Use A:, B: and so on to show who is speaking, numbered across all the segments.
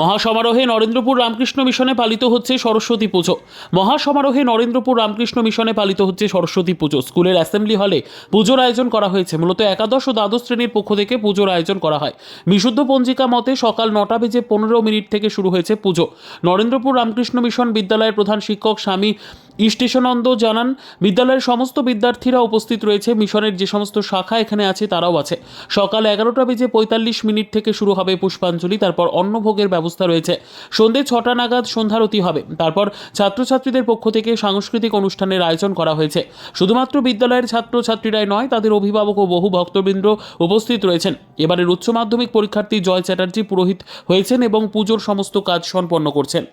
A: মহাসমারোহে নরেন্দ্রপুর রামকৃষ্ণ মিশনে পালিত হচ্ছে সরস্বতী পুজো। মহাসমারোহে নরেন্দ্রপুর রামকৃষ্ণ মিশনে পালিত হচ্ছে সরস্বতী পুজো। স্কুলের অ্যাসেম্বলি হলে পুজোর আয়োজন করা হয়েছে। মূলত একাদশ ও দ্বাদশ শ্রেণির পক্ষ থেকে পুজোর আয়োজন করা হয়। বিশুদ্ধ পঞ্জিকা মতে সকাল নটা বেজে পনেরো মিনিট থেকে শুরু হয়েছে পুজো। নরেন্দ্রপুর রামকৃষ্ণ মিশন বিদ্যালয়ের প্রধান শিক্ষক স্বামী ইষ্টেশানন্দ জানান, বিদ্যালয়ের সমস্ত বিদ্যার্থীরা উপস্থিত রয়েছে, মিশনের যে সমস্ত শাখা এখানে আছে তারাও আছে। সকাল এগারোটা বেজে পঁয়তাল্লিশ মিনিট থেকে শুরু হবে পুষ্পাঞ্জলি, তারপর অন্নভোগের ব্যবস্থা রয়েছে। সন্ধে ছটা নাগাদ সন্ধ্যারতি হবে। তারপর ছাত্রছাত্রীদের পক্ষ থেকে সাংস্কৃতিক অনুষ্ঠানের আয়োজন করা হয়েছে। শুধুমাত্র বিদ্যালয়ের ছাত্রছাত্রীরাই নয়, তাদের অভিভাবক ও বহু ভক্তবৃন্দ উপস্থিত রয়েছেন। এবারের উচ্চ মাধ্যমিক পরীক্ষার্থী জয় চ্যাটার্জি পুরোহিত হয়েছেন এবং পুজোর সমস্ত কাজ সম্পন্ন করছেন।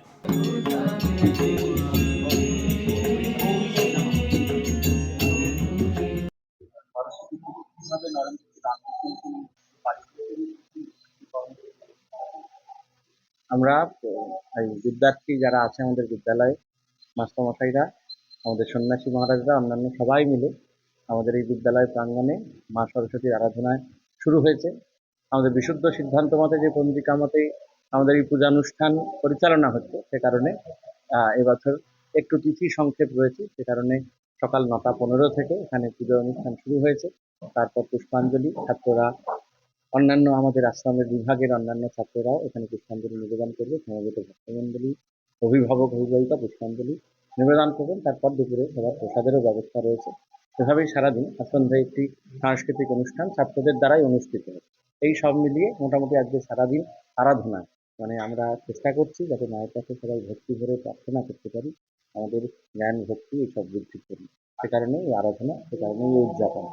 B: আমরা, এই বিদ্যার্থী যারা আছে আমাদের বিদ্যালয়ে, মাস্টারমশাইরা, আমাদের সন্ন্যাসী মহারাজরা, অন্যান্য সবাই মিলে আমাদের এই বিদ্যালয় প্রাঙ্গণে মা সরস্বতীর আরাধনায় শুরু হয়েছে। আমাদের বিশুদ্ধ সিদ্ধান্ত মতে যে পঞ্জিকা মতে আমাদের এই পূজানুষ্ঠান পরিচালনা হচ্ছে, সে কারণে এবছর একটু তিথি সংক্ষেপ রয়েছে, সে কারণে সকাল নটা পনেরো থেকে এখানে পুজো অনুষ্ঠান শুরু হয়েছে। তারপর পুষ্পাঞ্জলি, ছাত্ররা, অন্যান্য আমাদের আশ্রমের বিভাগের অন্যান্য ছাত্ররাও এখানে পুষ্পাঞ্জলি নিবেদন করবে। সমবেত ভক্তমণ্ডলী, অভিভাবক অভিভাবিকা পুষ্পাঞ্জলি নিবেদন করবেন। তারপর দুপুরে সবার প্রসাদেরও ব্যবস্থা রয়েছে। এভাবেই সারাদিন সন্ধ্যায় একটি সাংস্কৃতিক অনুষ্ঠান ছাত্রদের দ্বারাই অনুষ্ঠিত হয়। এই সব মিলিয়ে মোটামুটি আজকে সারাদিন আরাধনা মানে আমরা চেষ্টা করছি যাতে মায়ের কাছে সবাই ভক্তি ভরে প্রার্থনা করতে পারি। আমাদের জ্ঞান, ভক্তি এইসব বৃদ্ধি করি। সে কারণে এই আরাধনা, সে কারণে এই উদযাপন।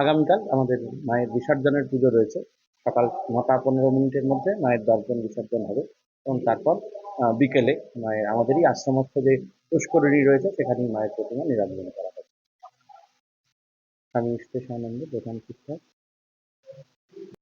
B: আগামীকাল আমাদের মায়ের বিসর্জনের পুজো রয়েছে। সকাল নটা পনেরো মিনিটের মধ্যে মায়ের দর্পণ বিসর্জন হবে এবং তারপর বিকেলে মায়ের, আমাদেরই আশ্রমস্থ যে পুষ্করিণী রয়েছে, সেখানেই মায়ের প্রতিমা নিরঞ্জন করা হবে। স্বামী ইষ্টেশানন্দ প্রধান শিক্ষক।